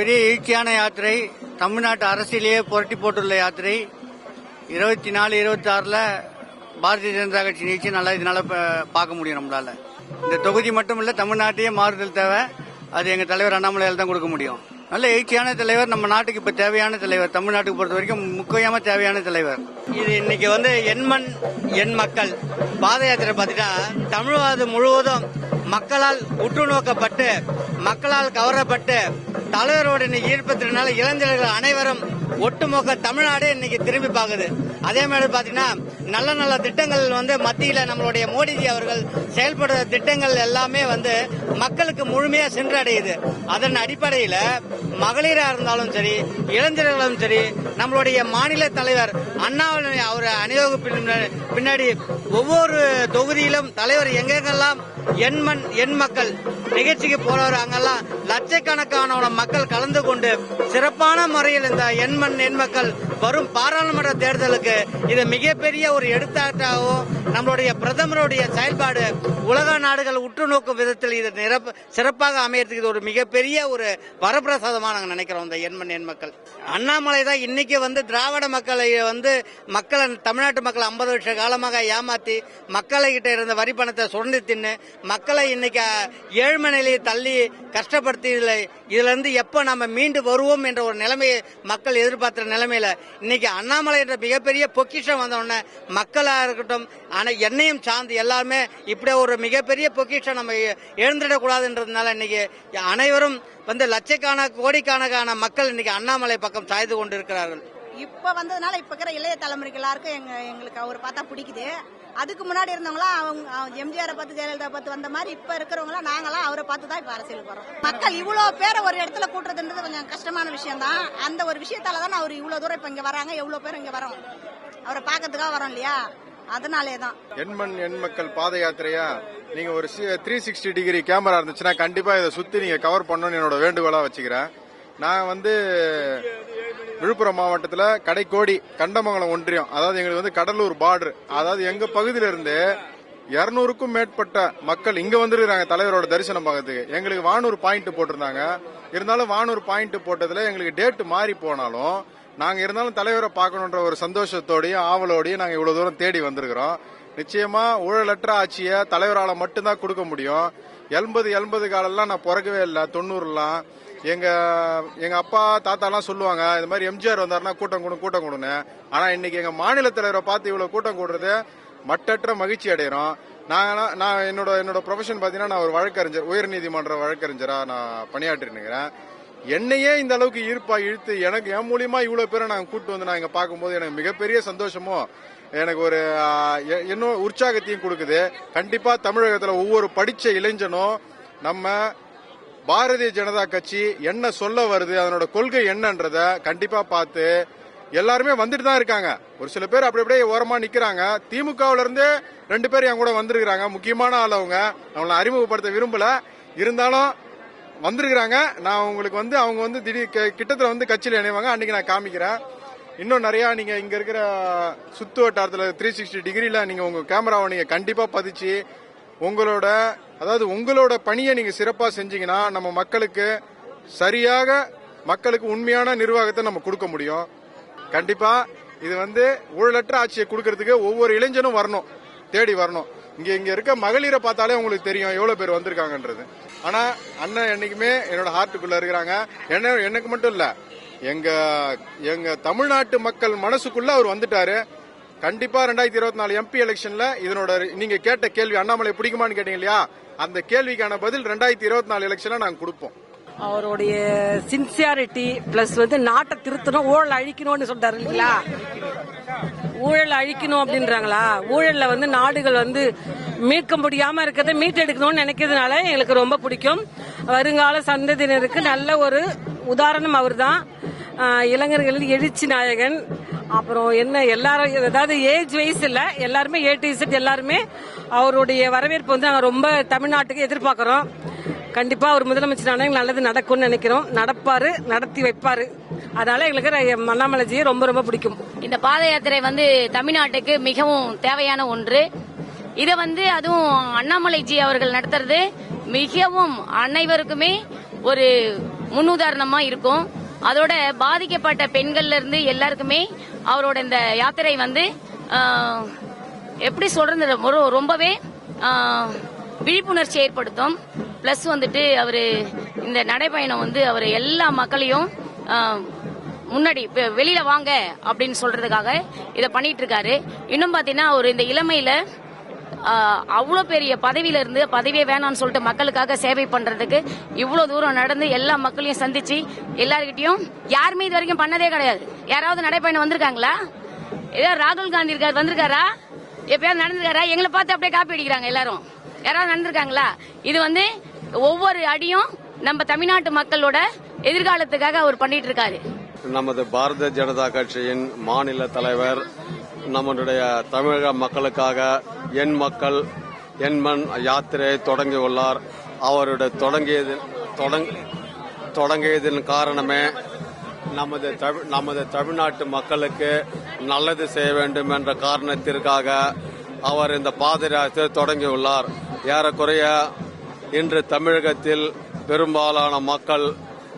பெரிய எழுச்சியான யாத்திரை தமிழ்நாட்டு அரசியலேயே புரட்டி போட்டுள்ள யாத்திரை. இருபத்தி நாலு இருபத்தி ஆறுல பாரதிய ஜனதா கட்சி நிகழ்ச்சி நல்லா இதனால ப- பார்க்க முடியும் நம்மளால. இந்த தொகுதி மட்டும் இல்ல தமிழ்நாட்டையே மாறுதல் தேவை. அது எங்க தலைவர் அண்ணாமலையால் தான் கொடுக்க முடியும். நல்ல எழுச்சியான தலைவர் நம்ம நாட்டுக்கு இப்ப தேவையான தலைவர் தமிழ்நாட்டுக்கு பொறுத்த வரைக்கும் முக்கியமா தேவையான தலைவர். இது இன்னைக்கு வந்து எண்மண் எண் மக்கள். பாத யாத்திரை பார்த்துட்டா தமிழ்நாடு முழுவதும் மக்களால் உற்று நோக்கப்பட்டு மக்களால் கவரப்பட்டு தலைவரோட இன்னைக்கு ஈர்ப்பத்தினால இளைஞர்கள் அனைவரும் ஒட்டுமொக்க தமிழ்நாடு இன்னைக்கு திரும்பி பார்க்குது. அதே மாதிரி பாத்தீங்கன்னா நல்ல நல்ல திட்டங்கள் வந்து மத்தியில நம்மளுடைய மோடிஜி அவர்கள் செயல்படுற திட்டங்கள் எல்லாமே வந்து மக்களுக்கு முழுமையா சென்றடையுது. அதன் அடிப்படையில மகளிரா இருந்தாலும் சரி இளைஞர்களும் சரி நம்மளுடைய மாநில தலைவர் அண்ணாவின் அவர் அணிவகுப்பின் பின்னாடி ஒவ்வொரு தொகுதியிலும் தலைவர் எங்கெங்கெல்லாம் எண்மண் எண் மக்கள் நிகழ்ச்சிக்கு போறவர் அங்கெல்லாம் லட்சக்கணக்கான மக்கள் கலந்து கொண்டு சிறப்பான முறையில் இந்த எண்மண் எண் மக்கள் வரும் பாராளுமன்ற தேர்தலுக்கு இது மிகப்பெரிய ஒரு எடுத்தாட்டாகவும் நம்மளுடைய பிரதமருடைய செயல்பாடு உலக நாடுகள் உற்று நோக்கும் விதத்தில் இது நிரப்ப- சிறப்பாக அமையறதுக்கு இது ஒரு மிகப்பெரிய ஒரு வரப்பிரசாதமாக நாங்கள் நினைக்கிறோம் இந்த எண்மண் எண் மக்கள் அண்ணாமலை தான் இன்னைக்கு வந்து திராவிட மக்களை வந்து மக்களை தமிழ்நாட்டு மக்கள் ஐம்பது வருஷ காலமாக ஏமாத்தி மக்களை கிட்ட இருந்த வரி பணத்தை சுரண்டி தின்னு மக்களை இன்னைக்கு ஏழ்மை நிலையை தள்ளி கஷ்டப்படுத்தி இதிலிருந்து எப்போ நம்ம மீண்டு வருவோம் என்ற ஒரு நிலைமையை மக்கள் எதிர்பார்த்த நிலைமையில இன்னைக்கு அண்ணாமலை என்ற மிகப்பெரிய பொக்கிஷம் வந்த மக்களாக இருக்கட்டும் ஆனால் என்னையும் சார்ந்து எல்லாருமே இப்படி ஒரு மிகப்பெரிய பொக்கிஷம் நம்ம எழுந்துடக்கூடாதுன்றதுனால இன்னைக்கு அனைவரும் வந்து லட்சக்கான கோடிக்கணக்கான மக்கள் இன்னைக்கு அண்ணாமலை பக்கம் சாய்ந்து கொண்டிருக்கிறார்கள். இப்ப வந்ததுனால இப்ப இருக்கிற இளைய தலைமுறைக்கு எல்லாருக்கும் எங்க எங்களுக்கு அவர் பார்த்தா பிடிக்குது. அதுக்கு முன்னாடி இருந்தவங்களாம் அவங்க எம்ஜிஆரை பார்த்து ஜெயலலிதா பார்த்து வந்த மாதிரி இப்ப இருக்கிறவங்களாம் நாங்களாம் அவரை பார்த்து தான் இப்ப அரசியலுக்கு வரோம் மக்கள் இவ்வளவு பேரை ஒரு இடத்துல கூட்டுறதுன்றது கொஞ்சம் கஷ்டமான விஷயம் தான். அந்த ஒரு விஷயத்தால தான் அவர் இவ்வளவு தூரம் இப்ப இங்க வராங்க எவ்வளவு பேர் இங்க வரோம். அவரை பார்க்கறதுக்காக வரோம் இல்லையா? அதனாலே தான். எண்மண் எண் மக்கள் பாத யாத்திரையா? நீங்க ஒரு த்ரீ சிக்ஸ்டி டிகிரி கேமரா இருந்துச்சுன்னா கண்டிப்பா இதை சுத்தி நீங்க கவர் பண்ணணும்னு என்னோட வேண்டுகோளா வச்சுக்கிறேன். நான் வந்து விழுப்புரம் மாவட்டத்தில் கடைக்கோடி கண்டமங்கலம் ஒன்றியம் அதாவது எங்களுக்கு வந்து கடலூர் பார்டர் அதாவது எங்க பகுதியிலிருந்து இருநூறுக்கும் மேற்பட்ட மக்கள் இங்க வந்துருக்காங்க தலைவரோட தரிசனம் பார்க்கறதுக்கு. எங்களுக்கு வானூர் பாயிண்ட் போட்டிருந்தாங்க. இருந்தாலும் வானூர் பாயிண்ட் போட்டதுல எங்களுக்கு டேட் மாறி போனாலும் நாங்க இருந்தாலும் தலைவரை பார்க்கணுன்ற ஒரு சந்தோஷத்தோடயும் ஆவலோடயும் நாங்க இவ்வளவு தூரம் தேடி வந்திருக்கிறோம். நிச்சயமா ஊழலற்ற ஆட்சியை தலைவரால் மட்டும்தான் கொடுக்க முடியும். எண்பது எண்பது காலெல்லாம் நான் பிறக்கவே இல்லை. தொண்ணூறுலாம் எங்க எங்க அப்பா தாத்தாலாம் சொல்லுவாங்க இது மாதிரி எம்ஜிஆர் வந்தாருன்னா கூட்டம் கூடும் கூட்டம் கூடுன்னு ஆனா இன்னைக்கு எங்க மாநில தலைவரை பார்த்து இவ்வளவு கூட்டம் கூடுறது மட்டற்ற மகிழ்ச்சி அடைகிறோம் நான் நான் என்னோட என்னோட ப்ரொஃபஷன் பாத்தீங்கன்னா நான் ஒரு வழக்கறிஞர் உயர்நீதிமன்ற வழக்கறிஞரா நான் பணியாற்றிட்டு என்னையே இந்த அளவுக்கு ஈர்ப்பா இழுத்து எனக்கு என் மூலியமா இவ்வளவு பேரை நாங்கள் கூட்டு வந்து நான் இங்க பார்க்கும்போது எனக்கு மிகப்பெரிய சந்தோஷமும் எனக்கு ஒரு எ- இன்னும் உற்சாகத்தையும் கொடுக்குது. கண்டிப்பா தமிழகத்துல ஒவ்வொரு படிச்ச இளைஞனும் நம்ம பாரதிய ஜனதா கட்சி என்ன சொல்ல வருது அதனோட கொள்கை என்னன்றத கண்டிப்பா பார்த்து எல்லாருமே வந்துட்டு தான் இருக்காங்க. ஒரு சில பேர் அப்படி அப்படியே ஓரமா நிக்கிறாங்க. திமுகவுல இருந்து ரெண்டு பேர் என் கூட வந்திருக்கிறாங்க. முக்கியமான ஆள் அவங்க. அவங்கள அறிமுகப்படுத்த விரும்பல. இருந்தாலும் வந்திருக்கிறாங்க. நான் உங்களுக்கு வந்து அவங்க வந்து திடீர் கிட்டத்தில் வந்து கட்சியில் இணைவாங்க. அன்னைக்கு நான் காமிக்கிறேன். இன்னும் நிறையா நீங்கள் இங்கே இருக்கிற சுத்து வட்டாரத்தில் த்ரீ சிக்ஸ்டி டிகிரியில் நீங்கள் உங்கள் கேமராவை நீங்கள் கண்டிப்பாக பதிச்சு உங்களோட அதாவது உங்களோட பணியை நீங்க சிறப்பா செஞ்சீங்கன்னா நம்ம மக்களுக்கு சரியாக மக்களுக்கு உண்மையான நிர்வாகத்தை நம்ம கொடுக்க முடியும். கண்டிப்பா இது வந்து ஊழலற்ற ஆட்சியை கொடுக்கறதுக்கு ஒவ்வொரு இளைஞனும் வரணும் தேடி வரணும். இங்க இங்க இருக்க மகளிரை பார்த்தாலே உங்களுக்கு தெரியும் எவ்வளவு பேர் வந்திருக்காங்கன்றது. ஆனா அண்ணன் என்னைக்குமே என்னோட ஹார்ட்டுக்குள்ள இருக்கிறாங்க. என்ன எனக்கு மட்டும் இல்ல எங்க எங்க தமிழ்நாட்டு மக்கள் மனசுக்குள்ள அவர் வந்துட்டாரு. கண்டிப்பா ரெண்டாயிரத்தி இருபத்தி நாலு எம்பி எலெக்ஷன்ல இதனோட நீங்க கேட்ட கேள்வி அண்ணாமலை பிடிக்குமான்னு கேட்டீங்க இல்லையா அந்த கேள்விக்கான பதில் ரெண்டாயிரத்தி இருபத்தி நாலு எலெக்ஷன்ல நாங்க கொடுப்போம். அவருடைய சின்சியாரிட்டி பிளஸ் வந்து நாட்டை திருத்தணும் ஊழல் அழிக்கணும்னு சொல்றாரு இல்லைங்களா? ஊழல் அழிக்கணும் அப்படின்றாங்களா? ஊழல்ல வந்து நாடுகள் வந்து மீட்க முடியாம இருக்கிறத மீட்டெடுக்கணும்னு நினைக்கிறதுனால எங்களுக்கு ரொம்ப பிடிக்கும். வருங்கால சந்ததியினருக்கு நல்ல ஒரு உதாரணம் அவர் தான் இளைஞர்கள் எழுச்சி நாயகன். அப்புறம் என்ன எல்லாரும் அதாவது ஏஜ் வைஸ் இல்ல எல்லாருமே ஏ டு இசட் எல்லாருமே அவருடைய வரவேற்பு வந்து நாங்கள் ரொம்ப தமிழ்நாட்டுக்கு எதிர்பார்க்கிறோம். கண்டிப்பா அவர் முதலமைச்சர் ஆனால் நல்லது நடக்கும்னு நினைக்கிறோம். நடப்பாரு நடத்தி வைப்பாரு. அதனால எங்களுக்கு மண்ணாமலைஜியை ரொம்ப ரொம்ப பிடிக்கும். இந்த பாத யாத்திரை வந்து தமிழ்நாட்டுக்கு மிகவும் தேவையான ஒன்று. இதை வந்து அதுவும் அண்ணாமலைஜி அவர்கள் நடத்துறது மிகவும் அனைவருக்குமே ஒரு முன்னுதாரணமா இருக்கும். அதோட பாதிக்கப்பட்ட பெண்கள்ல இருந்து எல்லாருக்குமே அவரோட இந்த யாத்திரை வந்து எப்படி சொல்றது ஒரு- ரொம்பவே விழிப்புணர்ச்சி ஏற்படுத்தும். பிளஸ் வந்துட்டு அவரு இந்த நடைப்பயணம் வந்து அவர் எல்லா மக்களையும் முன்னாடி வெளியில வாங்க அப்படின்னு சொல்றதுக்காக இதை பண்ணிட்டு இருக்காரு. இன்னும் பாத்தீங்கன்னா அவர் இந்த இளமையில அவ்வளோ பெரிய பதவியில இருந்து பதவியே வேணாம்னு சொல்லிட்டு மக்களுக்காக சேவை பண்றதுக்கு இவ்வளவு தூரம் நடந்து எல்லா மக்களையும் சந்திச்சு எல்லார்கிட்டயும் யாருமே இது வரைக்கும் பண்ணதே கிடையாது. யாராவது நடைப்பயணம் வந்திருக்காங்களா? ஏதோ ராகுல் காந்தி இருக்காரு வந்திருக்காரா? எப்பயாவது நடந்திருக்காரா? எங்களை பார்த்து அப்படியே காப்பி அடிக்கிறாங்க எல்லாரும். யாராவது நடந்திருக்காங்களா? இது வந்து ஒவ்வொரு அடியும் நம்ம தமிழ்நாட்டு மக்களோட எதிர்காலத்துக்காக அவர் பண்ணிட்டு இருக்காரு நமது பாரதிய ஜனதா கட்சியின் மாநில தலைவர் நம்மளுடைய தமிழக மக்களுக்காக என் மக்கள் என் மண் யாத்திரையை தொடங்கியுள்ளார். அவருடைய தொடங்கியது தொடங்- தொடங்கியதன் காரணமே நமது தமிழ் நமது தமிழ்நாட்டு மக்களுக்கு நல்லது செய்ய வேண்டும் என்ற காரணத்திற்காக அவர் இந்த பாத தொடங்கியுள்ளார். ஏறக்குறைய இன்று தமிழகத்தில் பெரும்பாலான மக்கள்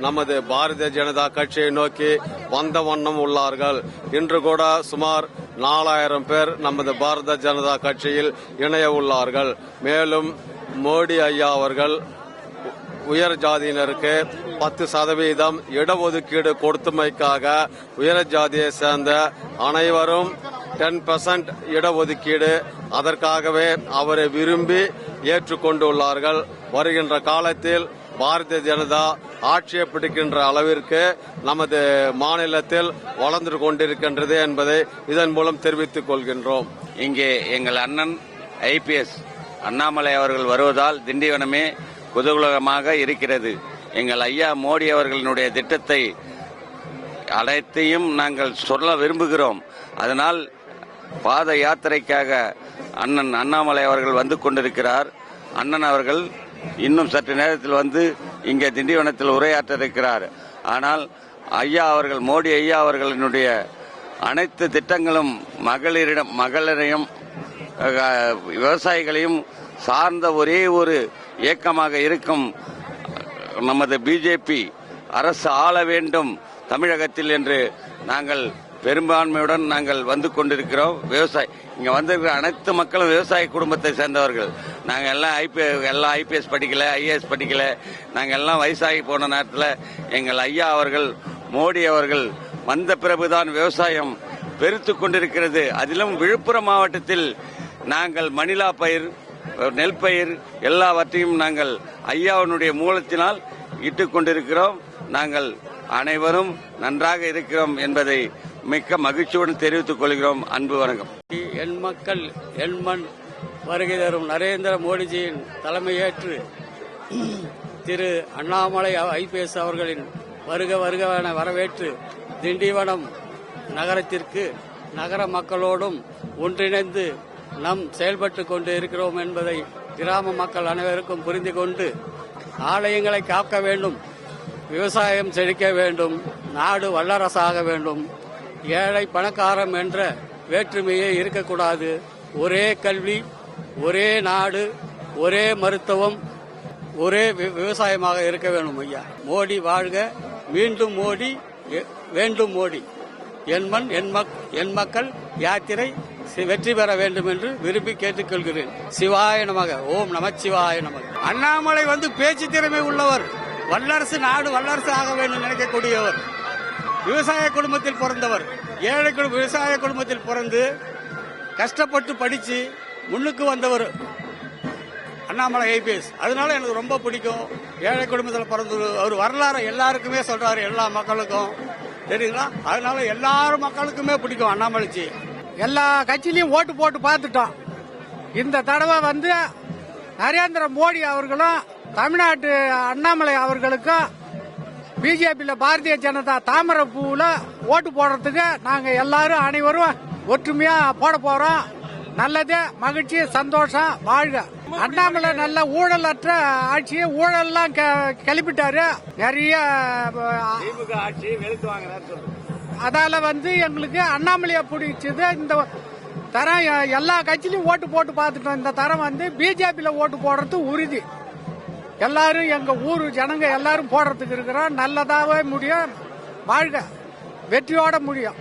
நமது பாரதிய ஜனதா கட்சியை நோக்கி வந்த வண்ணம் உள்ளார்கள். இன்று கூட சுமார் நாலாயிரம் பேர் நமது பாரதிய ஜனதா கட்சியில் இணைய உள்ளார்கள். மேலும் மோடி ஐயா அவர்கள் உயர் ஜாதியினருக்கு பத்து சதவீதம் இடஒதுக்கீடு கொடுத்தமைக்காக உயர் ஜாதியை சேர்ந்த அனைவரும் டென் பெர்சன்ட் இடஒதுக்கீடு அதற்காகவே அவரை விரும்பி ஏற்றுக்கொண்டுள்ளார்கள் வருகின்ற காலத்தில் பாரதிய ஜனதா ஆட்சியை பிடிக்கின்ற அளவிற்கு நமது மாநிலத்தில் வளர்ந்து கொண்டிருக்கின்றது என்பதை இதன் மூலம் தெரிவித்துக் கொள்கின்றோம். இங்கே எங்கள் அண்ணன் ஐபிஎஸ் அண்ணாமலை அவர்கள் வருவதால் திண்டிவனமே குதூகலமாக இருக்கிறது. எங்கள் ஐயா மோடி அவர்களினுடைய திட்டத்தை அனைத்தையும் நாங்கள் சொல்ல விரும்புகிறோம். அதனால் பாத யாத்திரைக்காக அண்ணன் அண்ணாமலை அவர்கள் வந்து கொண்டிருக்கிறார். அண்ணன் அவர்கள் இன்னும் சற்று நேரத்தில் வந்து இங்கே திண்டிவனத்தில் உரையாற்ற இருக்கிறார் ஆனால் ஐயா அவர்கள் மோடி ஐயா அவர்களினுடைய அனைத்து திட்டங்களும் மகளிரிடம் மகளிரையும் விவசாயிகளையும் சார்ந்த ஒரே ஒரு இயக்கமாக இருக்கும் நமது பிஜேபி அரசு ஆள வேண்டும் தமிழகத்தில் என்று நாங்கள் பெரும்பான்மையுடன் நாங்கள் வந்து கொண்டிருக்கிறோம். விவசாய இங்க வந்திருக்கிற அனைத்து மக்களும் விவசாய குடும்பத்தை சேர்ந்தவர்கள். நாங்க எல்லாம் ஐபி எல்லாம் ஐபிஎஸ் படிக்கல ஐஏஎஸ் படிக்கல. நாங்க எல்லாம் வயசாகி போன நேரத்தில் எங்கள் ஐயா அவர்கள் மோடி அவர்கள் வந்த பிறகுதான் விவசாயம் பெருத்து கொண்டிருக்கிறது. அதிலும் விழுப்புரம் மாவட்டத்தில் நாங்கள் மணிலா பயிர் நெல் பயிர் எல்லாவற்றையும் நாங்கள் ஐயாவினுடைய மூலத்தினால் இட்டுக் கொண்டிருக்கிறோம். நாங்கள் அனைவரும் நன்றாக இருக்கிறோம் என்பதை மிக்க மகிழ்ச்சியுடன் தெரிவித்துக் கொள்கிறோம். அன்பு வணக்கம். என் மக்கள் என் மண் வருகை தரும் நரேந்திர மோடிஜியின் தலைமையேற்று திரு அண்ணாமலை ஐபிஎஸ் அவர்களின் வருக வருக என வரவேற்று திண்டிவனம் நகரத்திற்கு நகர மக்களோடும் ஒன்றிணைந்து நம் செயல்பட்டு கொண்டு இருக்கிறோம் என்பதை கிராம மக்கள் அனைவருக்கும் புரிந்து கொண்டு ஆலயங்களை காக்க வேண்டும் விவசாயம் செழிக்க வேண்டும் நாடு வல்லரசாக வேண்டும் ஏழை பணக்காரம் என்ற வேற்றுமையே இருக்கக்கூடாது. ஒரே கல்வி ஒரே நாடு ஒரே மருத்துவம் ஒரே விவசாயமாக இருக்க வேண்டும் ஐயா. மோடி வாழ்க. மீண்டும் மோடி வேண்டும் மோடி. என்மண் என் மக் என் மக்கள் யாத்திரை வெற்றி பெற வேண்டும் என்று விரும்பி கேட்டுக்கொள்கிறேன். சிவாய நமக. ஓம் நமச்சிவாய நமக. அண்ணாமலை வந்து பேச்சு திறமை உள்ளவர். வல்லரசு நாடு வல்லரசு ஆக வேண்டும் நினைக்கக்கூடியவர். விவசாய குடும்பத்தில் பிறந்தவர். ஏழை குடும்ப விவசாய குடும்பத்தில் பிறந்து கஷ்டப்பட்டு படிச்சு முன்னுக்கு வந்தவர் அண்ணாமலை ஐபிஎஸ். அதனால எனக்கு ரொம்ப பிடிக்கும். ஏழை குடும்பத்தில் பிறந்து அவர் வரலாறு எல்லாருக்குமே சொல்றாரு எல்லா மக்களுக்கும். தெரியுங்களா அதனால எல்லாரும் மக்களுக்குமே பிடிக்கும் அண்ணாமலைச்சி எல்லா கட்சியிலையும் ஓட்டு போட்டு பார்த்துட்டோம். இந்த தடவை வந்து நரேந்திர மோடி அவர்களும் தமிழ்நாட்டு அண்ணாமலை அவர்களுக்கும் பிஜேபியில் பாரதிய ஜனதா தாமரை பூவில் ஓட்டு போடுறதுக்கு நாங்கள் எல்லாரும் அனைவரும் ஒற்றுமையா போட போறோம். நல்லது மகிழ்ச்சி சந்தோஷம் வாழ்க. அண்ணாமலை நல்ல ஊழலற்ற ஆட்சி ஊழல்லாம் கெ- கிளப்பிட்டாரு. நிறைய அதால வந்து எங்களுக்கு அண்ணாமலையை பிடிச்சது இந்த தரம் எல்லா கட்சியிலும் ஓட்டு போட்டு பார்த்துட்டோம். இந்த தரம் வந்து பிஜேபியில் ஓட்டு போடுறது உறுதி. எல்லாரும் எங்க ஊர் ஜனங்க எல்லாரும் போடுறதுக்கு இருக்கிறோம் நல்லதாவே முடியும். வாழ்க. வெற்றியோட முடியும்.